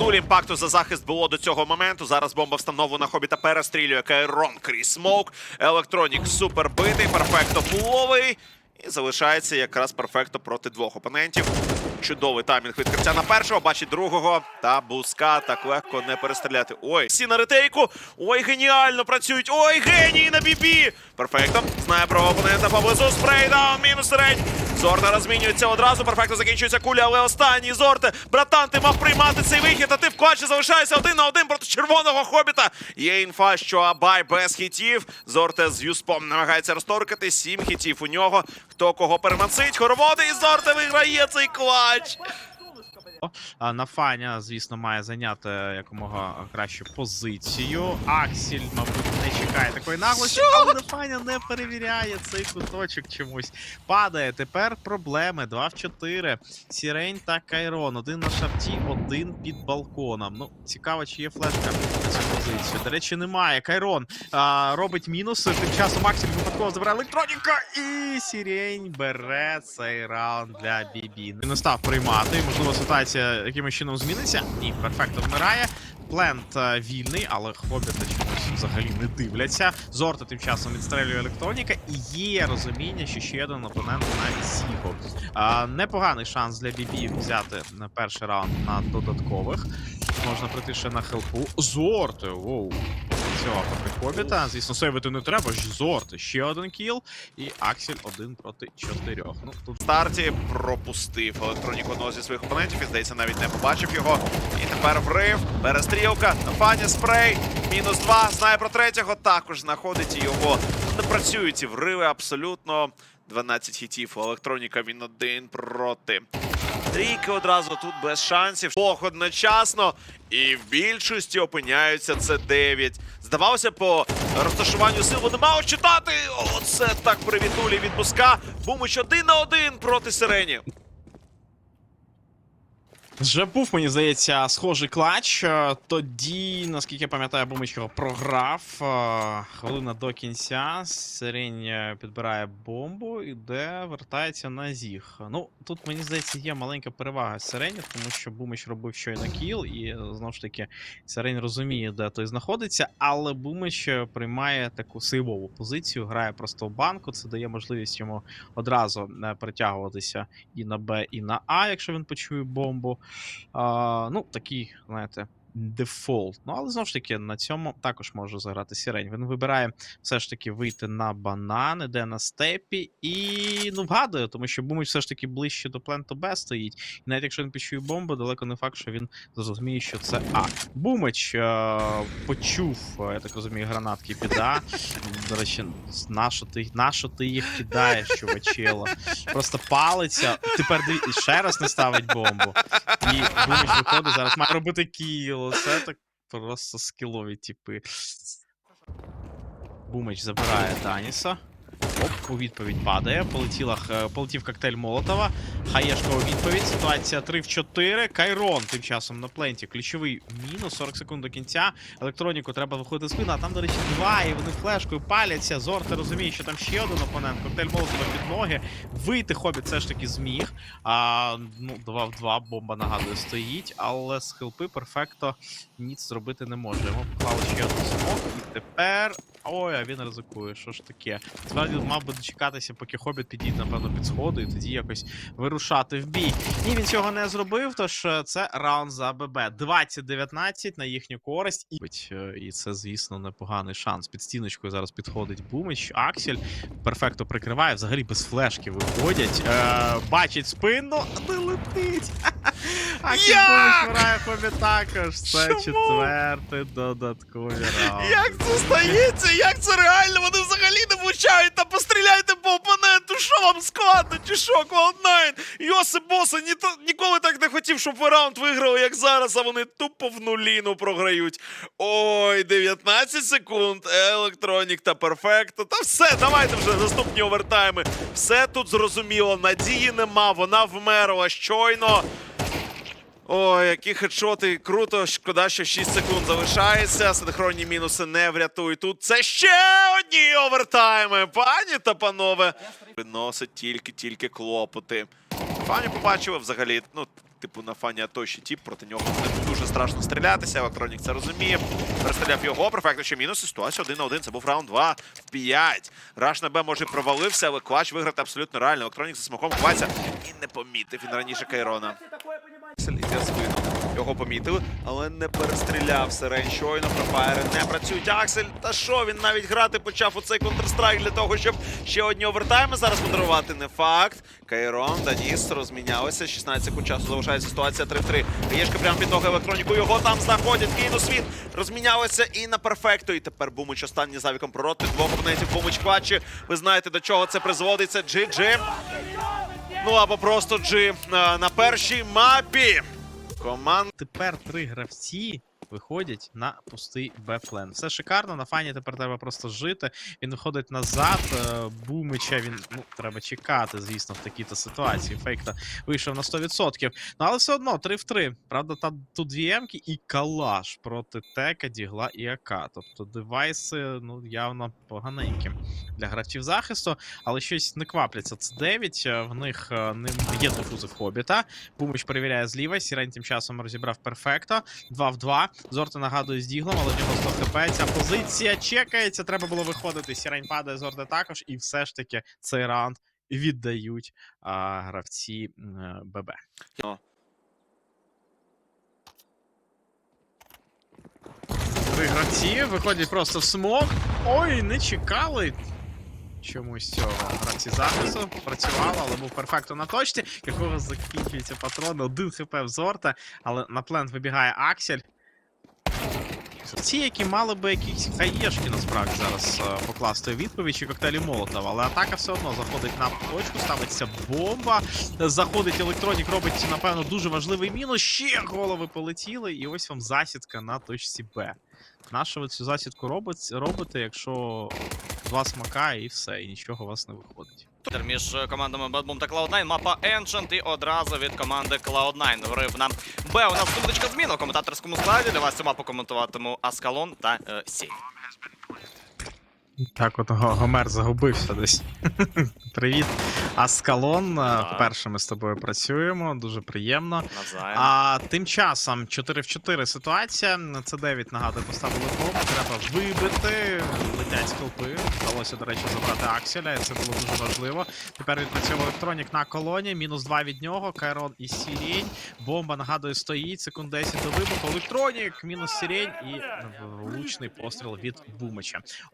Нуль імпакту за захист було до цього моменту. Зараз бомба встановлена хобіта перестрілює Кайрон крізь смоук. Електронік супер битий, перфекто пуловий. І залишається якраз перфекто проти двох опонентів. Чудовий таймінг відкриття на першого, бачить другого. Та буска так легко не перестріляти. Ой, всі на ретейку. Ой, геніально працюють. Ой, генії на бібі. Перфекто. Знає про опонента поблизу. Спрейдаун, мінус середь. Зорте розмінюється одразу. Перфектно закінчується куля, але останній Зорте. Братан, ти мав приймати цей вихід, а ти в клатчі залишаєшся один на один проти червоного хобіта. Є інфа, що Абай без хітів. Зорте з Юспом намагається розторкати. Сім хітів у нього. Хто кого переманцить? Хороводи і Зорте виграє цей клатч. А, Нафаня, звісно, має зайняти якомога кращу позицію. Аксіль, мабуть, не чекає такої наглості, але Нафаня не перевіряє цей куточок чомусь. Падає. Тепер проблеми. 2 в 4. Сірень та Кайрон. Один на шарті, один під балконом. Ну, цікаво, чи є флешка на позицію. До речі, немає. Кайрон а, робить мінуси. Тим часом Аксіль випадково забирає електроніка. І Сірень бере цей раунд для Бібі. Не став приймати. Можливо, ситуація якимось чином зміниться. Ні, перфекто вмирає. Плент е, вільний, але хобіти чомусь взагалі не дивляться. Зорта тим часом відстрелює електроніка, і є розуміння, що ще один опонент на Сігу. А, непоганий шанс для Бібі взяти на перший раунд на додаткових. Можна прийти ще на хелпу. Зорти! Воу. Цього проти Хобіта. Звісно, сейвити не треба. Зорти. Ще один кіл. І Аксель один проти чотирьох. Ну, тут В старті пропустив електронік одного зі своїх опонентів і, здається, навіть не побачив його. І тепер врив, перестрілка, Нафаня спрей, мінус два, знає про третього, також знаходить його. Не працюють ці вриви абсолютно. 12 хітів електроніка він один проти. Трійки одразу тут без шансів. Бог одночасно. І в більшості опиняються це 9. Здавалося, по розташуванню сил вони мало читати. Оце так привітулі від Буска. Бумич один на один проти Сирені. Вже був, мені здається, схожий клач. Е, Тоді, наскільки я пам'ятаю, Бумич його програв. Е, Хвилина до кінця. Сирень е, підбирає бомбу, іде, вертається на зіг. Ну, тут, мені здається, є маленька перевага Сирені, тому що Бумич робив щойно кіл, і знову ж таки Сирень розуміє, де той знаходиться, але Бумич приймає таку сивову позицію, грає просто в банку. Це дає можливість йому одразу перетягуватися і на Б, і на А, якщо він почує бомбу. Ну, такий, знаєте, дефолт. Ну, але знову ж таки, на цьому також може заграти сірень. Він вибирає все ж таки вийти на банан, іде на степі і ну, вгадує, тому що Бумич все ж таки ближче до пленту Б стоїть. І навіть якщо він почує бомбу, далеко не факт, що він зрозуміє, що це А. Бумич е- почув, е, я так розумію, гранатки під А. До речі, нащо ти, нащо ти їх кидаєш, чувачело? Просто палиться. Тепер ще раз не ставить бомбу. І Бумич виходить, зараз має робити кіл. Це так просто скілові типи. Бумич забирає Таніса. Оп, у відповідь падає. Полетіла, полетів коктейль Молотова. Хаєшка у відповідь. Ситуація 3 в 4. Кайрон тим часом на пленті. Ключовий мінус. 40 секунд до кінця. Електроніку треба виходити з спина. А там, до речі, два, і вони флешкою паляться. Зорте розуміє, що там ще один опонент. Коктейль Молотова під ноги. Вийти хобіт все ж таки зміг. А, ну, 2 в 2, бомба нагадує, стоїть, але з хилпи перфекто ніц зробити не може. Йому поклали ще один смок, і тепер. Ой, а він ризикує, що ж таке? Справді мав би дочекатися, поки хобіт підійде, напевно, під сходу, і тоді якось вирушати в бій. Ні, він цього не зробив, тож е, це раунд за ББ. 20-19 на їхню користь. І, е, і це, звісно, непоганий шанс. Під стіночкою зараз підходить Бумич, Аксель перфекто прикриває, взагалі без флешки виходять. Е, бачить спину, не летить. Як? Хобі також. Це Чому? четвертий додатковий раунд. Як це стається? Як це реально? Вони взагалі не влучають та постріляйте по опоненту. Що вам складно? Чи що, Cloud9? Йосип Боса ні, ніколи так не хотів, щоб ви раунд виграли, як зараз, а вони тупо в нуліну програють. Ой, 19 секунд. Електронік та перфекто. Та все, давайте вже наступні овертайми. Все тут зрозуміло. Надії нема, вона вмерла щойно. Ой, які хедшоти, круто. Шкода, що 6 секунд залишається. Синхронні мінуси не врятують. Тут це ще одні овертайми. Пані та панове. Приносить тільки-тільки клопоти. Пані побачили взагалі, ну, типу на фані Атоші тіп, проти нього не дуже страшно стрілятися. Електронік це розуміє. Перестріляв його. Перфектно ще мінус. Ситуація 1 на 1. Це був раунд 2 в 5. Раш на Б може провалився, але клач виграти абсолютно реально. Електронік за смаком ховається і не помітив він раніше Кайрона. Селізія спину. Його помітили, але не перестріляв Сирень. Щойно профаєри не працюють. Аксель. Та що він навіть грати почав у цей Counter-Strike для того, щоб ще одні овертайми зараз подарувати. Не факт. Кайрон, Даніс розмінялися. 16 секунд часу залишається ситуація 3-3. Єшка прямо під ноги електроніку. Його там знаходять. Мінус він. Розмінялися і на перфекту. І тепер Бумич останній завіком проти двох опонентів. Бумич клатчі. Ви знаєте, до чого це призводиться. GG. Ну або просто G на, на першій мапі. Команд. Тепер три гравці виходять на пустий Б-плен. Все шикарно, на фані тепер треба просто жити. Він виходить назад, е, бумича він ну, треба чекати, звісно, в такій-то ситуації. Фейкта вийшов на 100%. Ну але все одно 3 в 3. Правда, там тут дві емки і калаш проти Тека, Дігла і АК. Тобто девайси ну, явно поганенькі для гравців захисту, але щось не квапляться. Це 9. е, В них е, ним є дефузи в хобіта. Бумич перевіряє зліва. Сірень тим часом розібрав перфекто. 2 в 2. Зорта нагадує з діглом, але в нього 100 хп. Ця позиція чекається. Треба було виходити. Сірень падає Зорда також. І все ж таки цей раунд віддають а, гравці е, ББ. Три гравці виходять просто в смок. Ой, не чекали. Чомусь цього гравці захисту працювало, але був перфектно на точці, якого закінчується патрон, один хп в Зорта, але на плент вибігає Аксель. Ці, які мали би якісь хаєшки насправді зараз е, покласти відповідь чи коктейлі Молотова, але атака все одно заходить на точку, ставиться бомба. Заходить електронік, робить, напевно, дуже важливий мінус. Ще голови полетіли, і ось вам засідка на точці Б. На що ви цю засідку робите, якщо два смака і все, і нічого у вас не виходить. Між командами Boom та Cloud9, мапа Ancient і одразу від команди Cloud9. Врив Б. У нас секундочка змін у коментаторському складі. Для вас цю мапу коментуватиму Аскалон та е, Сі. Так, от Гомер загубився десь. Привіт, Аскалон. е, Вперше ми з тобою працюємо, дуже приємно. Навзаєм. А тим часом 4 в 4 ситуація. Це 9 нагадую, поставили бомбу. Треба вибити. Летять скалпи. Вдалося, до речі, забрати Акселя, і це було дуже важливо. Тепер відпрацьовує електронік на колоні. Мінус 2 від нього. Кайрон і Сірень. Бомба нагадує стоїть. Секунд 10 до вибуху. Електронік, мінус Сірень і влучний постріл від Бумича.